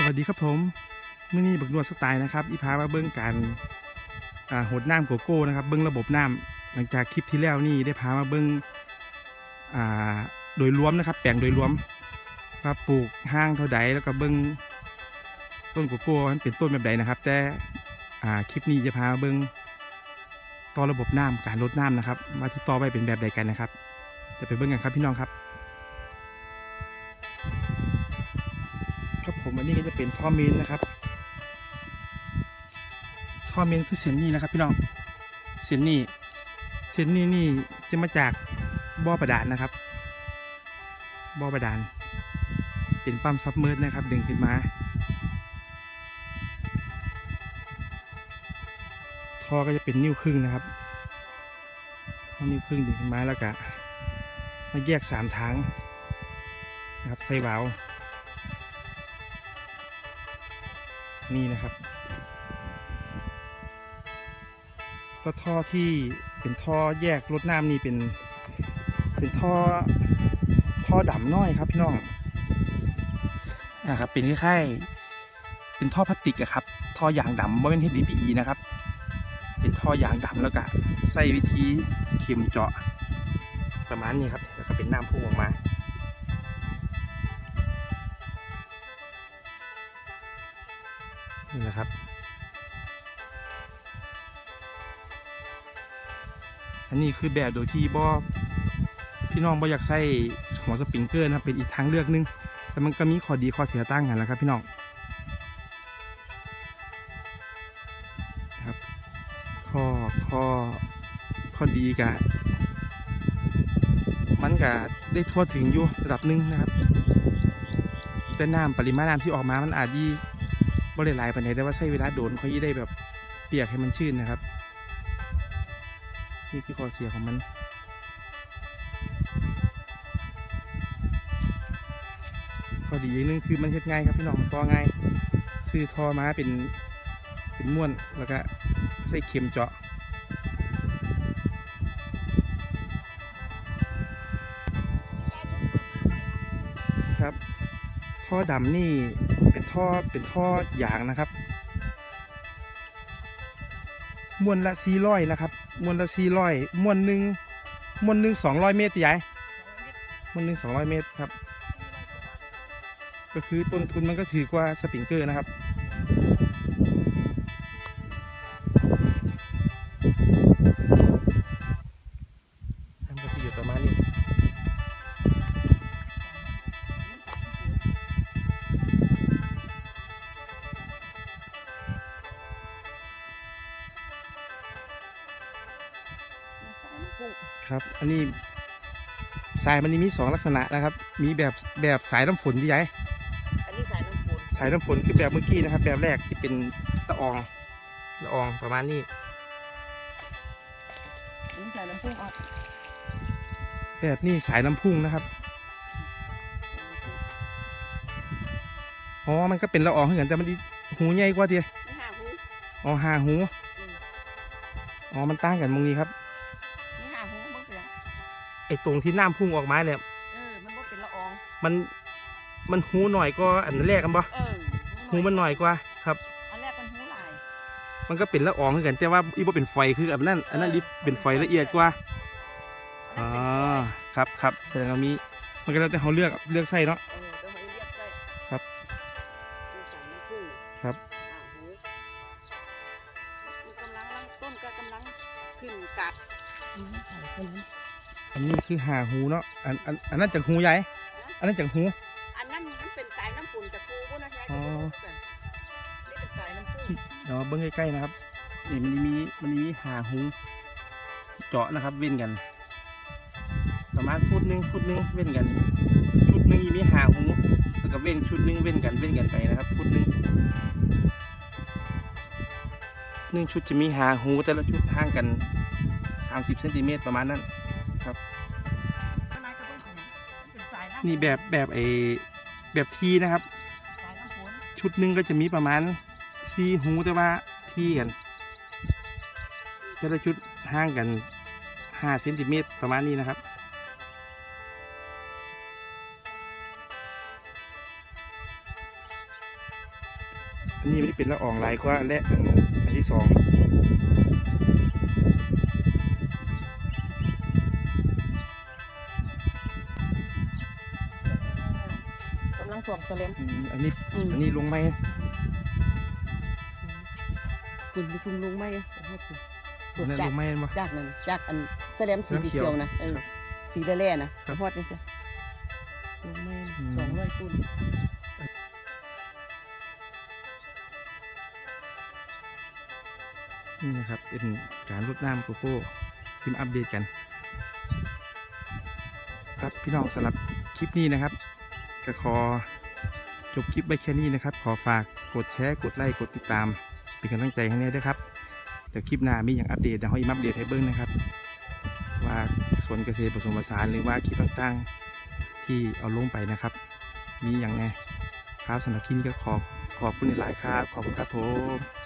สวัสดีครับผมมื่อนี้บักนวดสไตล์นะครับอีพามาเบิ้งการหดน้ำโกโก้นะครับ เบิ้งระบบน้ำหลังจากคลิปที่แล้วนี่ได้พามาเบิ้งอโดยรวมนะครับ แปลงโดยรวมว่าปลูกห้างเท่าใดแล้วก็เบิ้งต้นโกโก้มันเป็นต้นแบบใดนะครับ แต่อ่าคลิปนี้จะพามาเบิ้งต่อระบบน้ำการลดน้ำนะครับว่าที่ต่อไปเป็นแบบใดกันนะครับเดี๋ยวไปเบิ้งกันครับพี่น้องครับ ครับผมอันนี้ก็จะเป็นท่อเมนนะครับ ท่อเมนคือเส้นนี้นะครับ พี่น้องเส้นนี้เส้นนี้นี่จะมาจากบ่อประดานนะครับบ่อประดาน เป็นปั๊มซับเมอร์นะครับ ดึงขึ้นมาท่อก็จะเป็นนิ้วครึ่งนะครับท่อนิ้วครึ่งดึงขึ้นมาแล้วก็มาแยกสามทางนะครับใส่วาล์ นี่นะครับ ก็ท่อที่เป็นท่อแยกรถน้ำนี่เป็น เป็นท่อท่อดำน้อยครับพี่น้องนะครับ เป็นคล้ายๆเป็นท่อพลาสติกอะครับ ท่อยางดำไม่เป็น HDPE นะครับ เป็นท่อยางดำแล้วก็ใส่วิธีเข็มเจาะประมาณนี้ครับ แล้วก็เป็นน้ำพุ่งออกมา นี่นะครับ อันนี้คือแบบโดยที่บอพี่น้องบออยากใส่หัวสปริงเกอร์นะครับเป็นอีกทางเลือกหนึง แต่มันก็มีข้อดีข้อเสียต่างกันแล้วครับพี่น้องครับ ข้อข้อข้อดีกะมันกะได้ทั่วถึงอยู่ระดับหนึ่งนะครับ แต่น้ำปริมาณน้ำที่ออกมามันอาจยี่ บ่ได้หลายปานใดแต่ว่าใช้เวลาโดนเขายี่ได้แบบเปียกให้มันชื้นนะครับ นี่คือข้อเสียของมันข้อดีอย่างหนึงคือมันเฮ็ดง่ายครับพี่น้องมันต่อง่ายซื้อท่อมาเป็นเป็นม้วนแล้วก็ใส่เข็มเจาะครับท่อดำนี่ เป็นท่อเป็นท่อยางนะครับมวนละสี่ร้อยนะครับมวนละสี่ร้อยมวนหนึ่งมวนหนึ่งสองร้อยเมตรใหญ่มวนหนึ่งสองร้อยเมตรครับ ก็คือต้นทุนมันก็ถือกว่าสปริงเกอร์นะครับ ครับ อันนี้สายมันนี่มีสองลักษณะนะครับ มีแบบแบบสายน้ำฝนที่ใหญ่อันนี้สายน้ำฝนสายน้ำฝนคือแบบเมื่อกี้นะครับ แบบแรกที่เป็นละอองละอองประมาณนี้อันนี้สายน้ำพุ่งออกแบบนี้สายน้ำพุ่งนะครับอ๋อ มันก็เป็นละอองเหมือนกันแต่มันอีหูใหญ่กว่าเดียไม่หาหูอ๋อหาหู อ๋อ มันต่างกันตรงนี้ครับ ไอ้ตรงที่น้ำพุ่งออกมาเนี่ย เออ มันบ่เป็นละออง มันมันหูหน่อยก็อันแรกกันปะเออหูมันหน่อยกว่าครับ อันแรกมันหูหลาย มันก็เป็นละอองเหมือนกัน แต่ว่าอีบ่เป็นไฟคืออันนั้นอันนั้นลิเป็นไฟละเอียดกว่าอ๋อครับครับแสดงว่ามีมันก็แล้วแต่เขาเลือกเลือกไส้เนาะเออต้องมาเรียกใส่ครับคือสายน้ำพุ่งครับหาหูมันกำลังลังต้นก็กำลังขึ้นกัดอืมสายต้นนี้ อันนี้คือหาหูเนาะ อันอันอันนั้นจากหูใหญ่ อันนั้นจากหู อันนั้นมันเป็นสายน้ำฝุ่นจากกูพวกนะยายอ๋อนี่เป็นสายน้ำพุ่งเดี๋ยวเบิ้งใกล้ๆนะครับ นี่มันมีมันมีหาหูเจาะนะครับ เว้นกัน ประมาณฟุตหนึงฟุตหนึงเว้นกัน ชุดหนึงมีหาหูแล้วก็เว้นชุดหนึงเว้นกันเว้นกันไปนะครับ ฟุตหนึงหนึ่งชุดจะมีหาหูแต่ละชุดห่างกัน 30เซนติเมตรประมาณนั้น ข้างในก็เป็นของมันเป็นสายน้ำนี่แบบแบบไอแบบทีนะครับสายน้ำฝนชุดหนึ่งก็จะมีประมาณสี่หูแต่ว่าที่กันแต่ละชุดห่างกันห้าเซนติเมตรประมาณนี้นะครับอันนี้ไม่ได้เป็นละอองลายกว่าและอันอันที่สอง ถ่วงสเลมอืมอันนี้อืมอันนี้ลงไม้คุณไปชุมลุงไหมอะโอ้โหคุณอันนั้นจาลกงไม้บ่จากนั่นจากอันสเลมสีน้ำเขียวเขียวนะเออสีแร่ๆนะครับฮอดนี่สิลุงไหมอืม สองร้อยคุณนี่นะครับเป็นการรดน้ำโกโก้ที่มาอัปเดตกัน ครับพี่น้องสำหรับคลิปนี้นะครับ ก็ขอจบคลิปไว้แค่นี้นะครับ ขอฝากกดแชร์กดไลค์กดติดตาม เป็นกำลังใจให้แน่ด้วยครับเดี๋ยวคลิปหน้ามีอย่างอัปเดตเดี๋ยวให้มาอัปเดตให้เบิ้งนะครับ ว่าสวนเกษตรผสมผสานหรือว่าคลิปต่างๆที่เอาลงไปนะครับ มีอย่างไงครับสำหรับคลิปนี้ก็ขอขอบคุณหลายครับขอบคุณครับผม